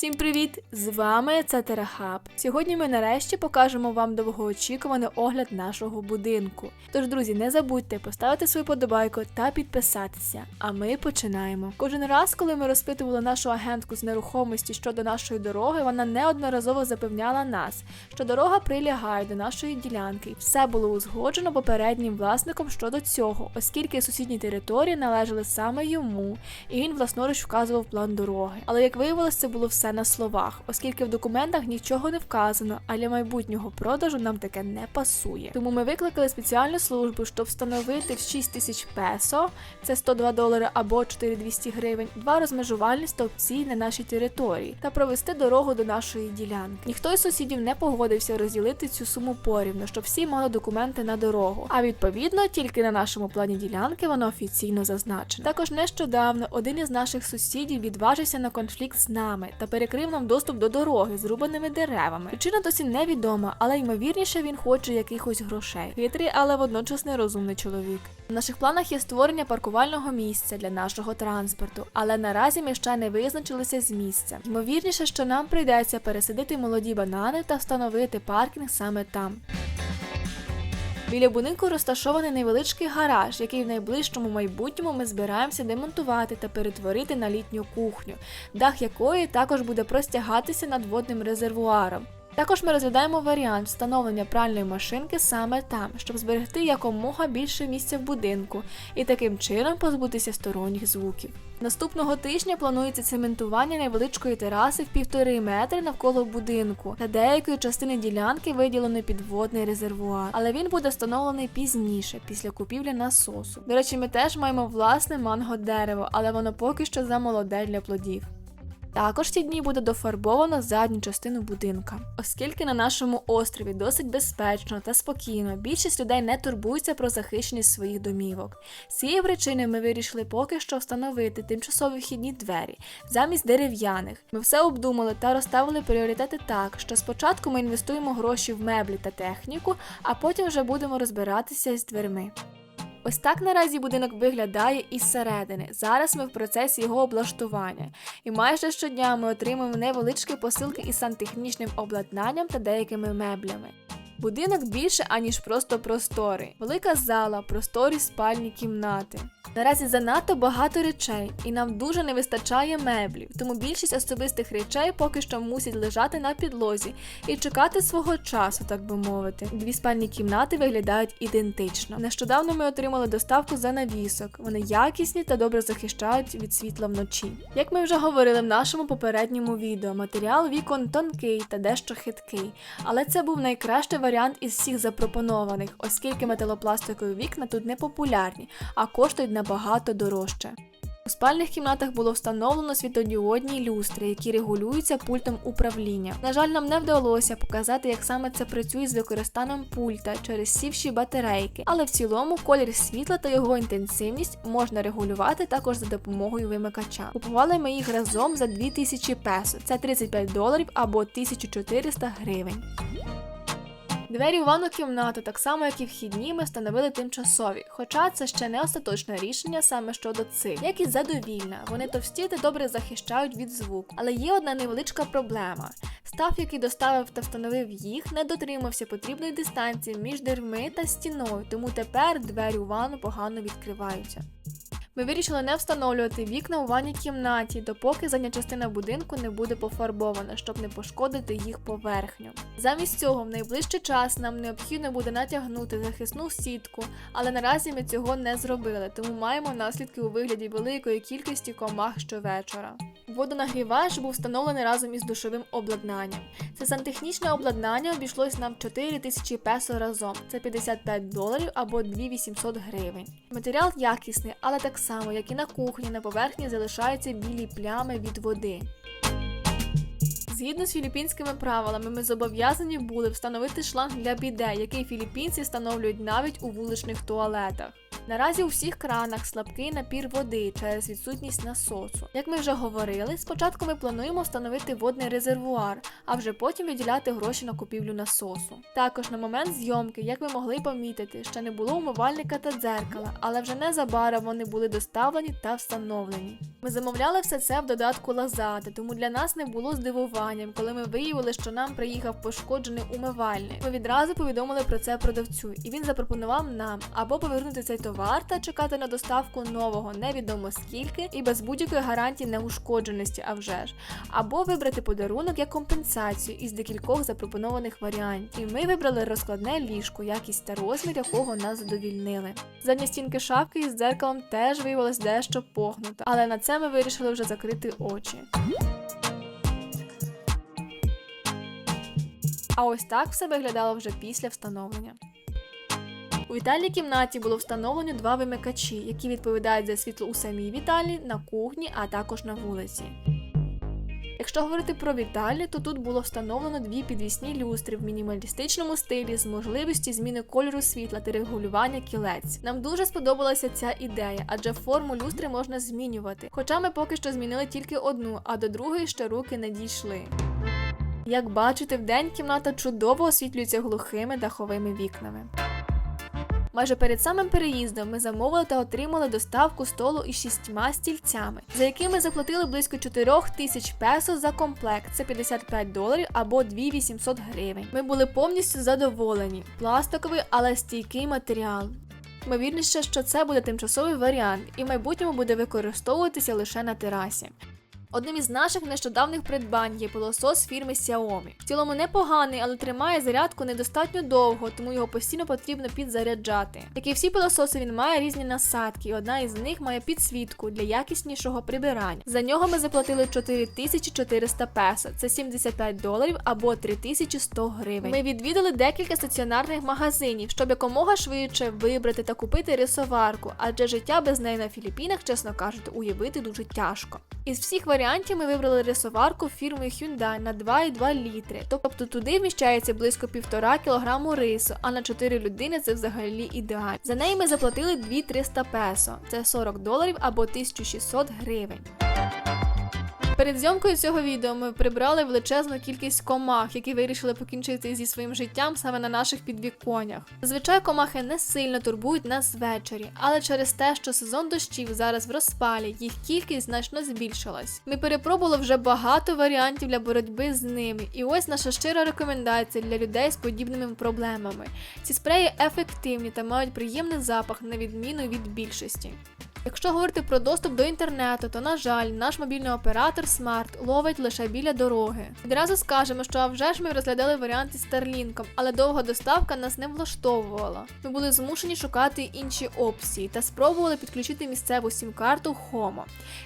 Всім привіт! З вами це Терахаб. Сьогодні ми нарешті покажемо вам довгоочікуваний огляд нашого будинку. Тож, друзі, не забудьте поставити свою подобайку та підписатися. А ми починаємо. Кожен раз, коли ми розпитували нашу агентку з нерухомості щодо нашої дороги, вона неодноразово запевняла нас, що дорога прилягає до нашої ділянки. Все було узгоджено попереднім власником щодо цього, оскільки сусідні території належали саме йому, і він власноруч вказував план дороги. Але як виявилось, це було все на словах, оскільки в документах нічого не вказано, а для майбутнього продажу нам таке не пасує. Тому ми викликали спеціальну службу, щоб встановити в 6 тисяч песо, це 102 долари або 4200 гривень, два розмежувальні стовпці на нашій території та провести дорогу до нашої ділянки. Ніхто із сусідів не погодився розділити цю суму порівну, щоб всі мали документи на дорогу. А відповідно, тільки на нашому плані ділянки воно офіційно зазначено. Також нещодавно один із наших сусідів відважився на конфлікт з нами та перекрив нам доступ до дороги з рубаними деревами. Причина досі невідома, але ймовірніше він хоче якихось грошей. Хитрий, але водночас нерозумний чоловік. В наших планах є створення паркувального місця для нашого транспорту, але наразі ми ще не визначилися з місцем. Ймовірніше, що нам прийдеться пересадити молоді банани та встановити паркінг саме там. Біля будинку розташований невеличкий гараж, який в найближчому майбутньому ми збираємося демонтувати та перетворити на літню кухню, дах якої також буде простягатися над водним резервуаром. Також ми розглядаємо варіант встановлення пральної машинки саме там, щоб зберегти якомога більше місця в будинку і таким чином позбутися сторонніх звуків. Наступного тижня планується цементування невеличкої тераси в півтори метри навколо будинку та деякої частини ділянки виділено під водний резервуар, але він буде встановлений пізніше, після купівлі насосу. До речі, ми теж маємо власне манго дерево, але воно поки що замолоде для плодів. Також ці дні буде дофарбовано задню частину будинка, оскільки на нашому острові досить безпечно та спокійно, більшість людей не турбуються про захищеність своїх домівок. З цієї причини ми вирішили поки що встановити тимчасові вхідні двері замість дерев'яних. Ми все обдумали та розставили пріоритети так, що спочатку ми інвестуємо гроші в меблі та техніку, а потім вже будемо розбиратися з дверми. Ось так наразі будинок виглядає із середини. Зараз ми в процесі його облаштування, і майже щодня ми отримуємо невеличкі посилки із сантехнічним обладнанням та деякими меблями. Будинок більше, аніж просто простори. Велика зала, просторі спальні кімнати. Наразі занадто багато речей, і нам дуже не вистачає меблів, тому більшість особистих речей поки що мусять лежати на підлозі і чекати свого часу, так би мовити. Дві спальні кімнати виглядають ідентично. Нещодавно ми отримали доставку занавісок. Вони якісні та добре захищають від світла вночі. Як ми вже говорили в нашому попередньому відео, матеріал вікон тонкий та дещо хиткий, але це був найкращий варіант із всіх запропонованих, оскільки металопластикові вікна тут не популярні, а коштують набагато дорожче. У спальних кімнатах було встановлено світодіодні люстри, які регулюються пультом управління. На жаль, нам не вдалося показати, як саме це працює з використанням пульта через сівші батарейки, але в цілому колір світла та його інтенсивність можна регулювати також за допомогою вимикача. Купували ми їх разом за 2000 песо, це 35 доларів або 1400 гривень. Двері в ванну кімнату, так само як і вхідні, ми встановили тимчасові, хоча це ще не остаточне рішення саме щодо цих, як і задовільна. Вони товсті та добре захищають від звуку. Але є одна невеличка проблема. Став, який доставив та встановив їх, не дотримався потрібної дистанції між дверми та стіною, тому тепер двері у ванну погано відкриваються. Ми вирішили не встановлювати вікна у ванній кімнаті, допоки задня частина будинку не буде пофарбована, щоб не пошкодити їх поверхню. Замість цього, в найближчий час нам необхідно буде натягнути захисну сітку, але наразі ми цього не зробили, тому маємо наслідки у вигляді великої кількості комах щовечора. Водонагрівач був встановлений разом із душовим обладнанням. Це сантехнічне обладнання обійшлось нам 4 тисячі песо разом. Це 55 доларів або 2800 гривень. Матеріал якісний, але так само, як і на кухні, на поверхні залишаються білі плями від води. Згідно з філіппінськими правилами, ми зобов'язані були встановити шланг для біде, який філіппінці встановлюють навіть у вуличних туалетах. Наразі у всіх кранах слабкий напір води через відсутність насосу. Як ми вже говорили, спочатку ми плануємо встановити водний резервуар, а вже потім виділяти гроші на купівлю насосу. Також на момент зйомки, як ви могли помітити, ще не було умивальника та дзеркала, але вже незабаром вони були доставлені та встановлені. Ми замовляли все це в додатку Лазати, тому для нас не було здивуванням, коли ми виявили, що нам приїхав пошкоджений умивальник. Ми відразу повідомили про це продавцю, і він запропонував нам або повернути цей товар та чекати на доставку нового, невідомо скільки, і без будь-якої гарантії неушкодженості, а вже ж, або вибрати подарунок як компенсацію із декількох запропонованих варіантів. І ми вибрали розкладне ліжко, якість та розмір якого нас задовільнили. Задня стінки шафки із дзеркалом теж виявилось дещо погнута, але на це ми вирішили вже закрити очі. А ось так все виглядало вже після встановлення. У вітальній кімнаті було встановлено два вимикачі, які відповідають за світло у самій вітальні, на кухні, а також на вулиці. Якщо говорити про вітальню, то тут було встановлено дві підвісні люстри в мінімалістичному стилі з можливістю зміни кольору світла та регулювання кілець. Нам дуже сподобалася ця ідея, адже форму люстри можна змінювати. Хоча ми поки що змінили тільки одну, а до другої ще руки не дійшли. Як бачите, вдень кімната чудово освітлюється глухими даховими вікнами. Майже перед самим переїздом ми замовили та отримали доставку столу із шістьма стільцями, за якими заплатили близько 4 тисяч песо за комплект. Це 55 доларів або 2800 гривень. Ми були повністю задоволені. Пластиковий, але стійкий матеріал. Ймовірніше, що це буде тимчасовий варіант і в майбутньому буде використовуватися лише на терасі. Одним із наших нещодавних придбань є пилосос фірми Xiaomi. В цілому непоганий, але тримає зарядку недостатньо довго, тому його постійно потрібно підзаряджати. Як і всі пилососи, він має різні насадки, і одна із них має підсвітку для якіснішого прибирання. За нього ми заплатили 4400 песо, це 75 доларів або 3100 гривень. Ми відвідали декілька стаціонарних магазинів, щоб якомога швидше вибрати та купити рисоварку, адже життя без неї на Філіппінах, чесно кажучи, уявити дуже тяжко. Із всіх варіантів ми вибрали рисоварку фірми Hyundai на 2,2 літри. Тобто туди вміщається близько 1,5 кг рису, а на 4 людини це взагалі ідеально. За неї ми заплатили 2300 песо, це 40 доларів або 1600 гривень. Перед зйомкою цього відео ми прибрали величезну кількість комах, які вирішили покінчити зі своїм життям саме на наших підвіконнях. Зазвичай комахи не сильно турбують нас ввечері, але через те, що сезон дощів зараз в розпалі, їх кількість значно збільшилась. Ми перепробували вже багато варіантів для боротьби з ними, і ось наша щира рекомендація для людей з подібними проблемами. Ці спреї ефективні та мають приємний запах на відміну від більшості. Якщо говорити про доступ до інтернету, то на жаль, наш мобільний оператор Smart ловить лише біля дороги. Відразу скажемо, що вже ж ми розглядали варіанти з Starlink, але довга доставка нас не влаштовувала. Ми були змушені шукати інші опції та спробували підключити місцеву сім-карту Homo.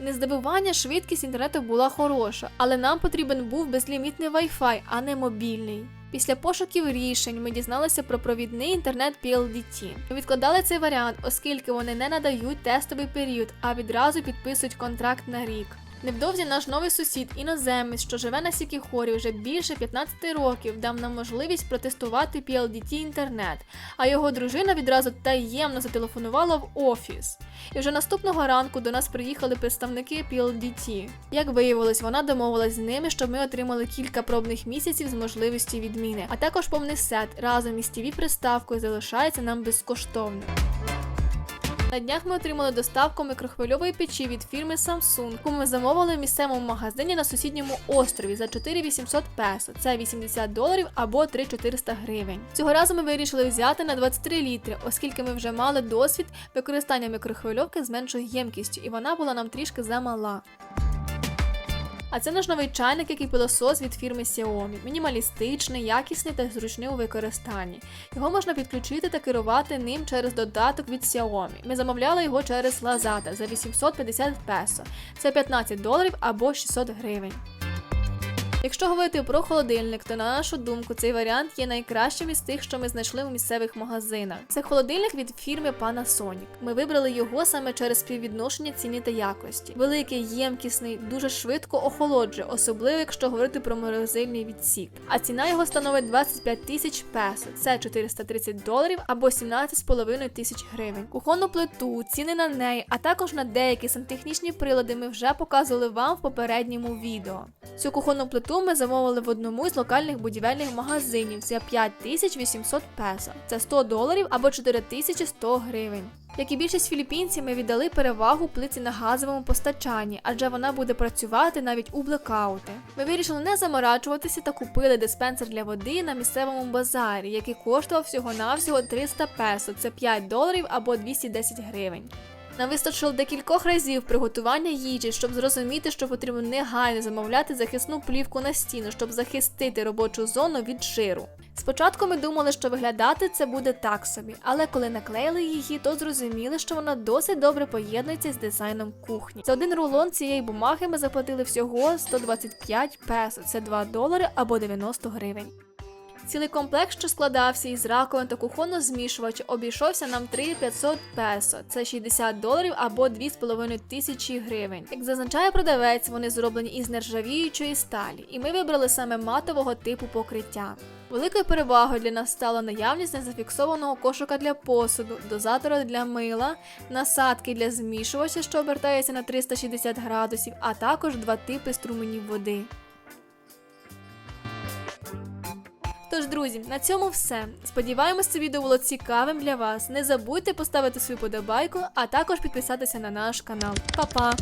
І не здивування, швидкість інтернету була хороша, але нам потрібен був безлімітний Wi-Fi, а не мобільний. Після пошуків рішень ми дізналися про провідний інтернет PLDT. Ми відкладали цей варіант, оскільки вони не надають тестовий період, а відразу підписують контракт на рік. Невдовзі наш новий сусід, іноземець, що живе на Сікіхорі вже більше 15 років, дав нам можливість протестувати PLDT інтернет, а його дружина відразу таємно зателефонувала в офіс. І вже наступного ранку до нас приїхали представники PLDT. Як виявилось, вона домовилась з ними, щоб ми отримали кілька пробних місяців з можливістю відміни, а також повний сет разом із tv приставкою залишається нам безкоштовно. На днях ми отримали доставку мікрохвильової печі від фірми Samsung, яку ми замовили в місцевому магазині на сусідньому острові за 4800 песо. Це 80 доларів або 3400 гривень. Цього разу ми вирішили взяти на 23 літри, оскільки ми вже мали досвід використання мікрохвильовки з меншою ємкістю, і вона була нам трішки замала. А це наш новий чайник, який пилосос від фірми Xiaomi. Мінімалістичний, якісний та зручний у використанні. Його можна підключити та керувати ним через додаток від Xiaomi. Ми замовляли його через Lazada за 850 песо. Це 15 доларів або 600 гривень. Якщо говорити про холодильник, то на нашу думку цей варіант є найкращим із тих, що ми знайшли у місцевих магазинах. Це холодильник від фірми Panasonic. Ми вибрали його саме через співвідношення ціни та якості. Великий, ємкісний, дуже швидко охолоджує, особливо якщо говорити про морозильний відсік. А ціна його становить 25 тисяч песо, це 430 доларів або 17,5 тисяч гривень. Кухонну плиту, ціни на неї, а також на деякі сантехнічні прилади ми вже показували вам в попередньому відео. Цю кухонну плиту ми замовили в одному з локальних будівельних магазинів за 5800 песо. Це 100 доларів або 4100 гривень. Як і більшість філіппінців, ми віддали перевагу плиці на газовому постачанні, адже вона буде працювати навіть у блекаути. Ми вирішили не заморачуватися та купили диспенсер для води на місцевому базарі, який коштував всього-навсього 300 песо, це 5 доларів або 210 гривень. Нам вистачило декількох разів приготування їжі, щоб зрозуміти, що потрібно негайно замовляти захисну плівку на стіну, щоб захистити робочу зону від жиру. Спочатку ми думали, що виглядати це буде так собі, але коли наклеїли її, то зрозуміли, що вона досить добре поєднується з дизайном кухні. За один рулон цієї бумаги ми заплатили всього 125 песо, це 2 долари або 90 гривень. Цілий комплект, що складався із раковин та кухонного змішувача, обійшовся нам 3500 песо, це 60 доларів або 2,5 тисячі гривень. Як зазначає продавець, вони зроблені із нержавіючої сталі, і ми вибрали саме матового типу покриття. Великою перевагою для нас стала наявність незафіксованого кошика для посуду, дозатора для мила, насадки для змішувача, що обертається на 360 градусів, а також два типи струменів води. Тож, друзі, на цьому все. Сподіваємось, це відео було цікавим для вас. Не забудьте поставити свою подобайку, а також підписатися на наш канал. Па-па!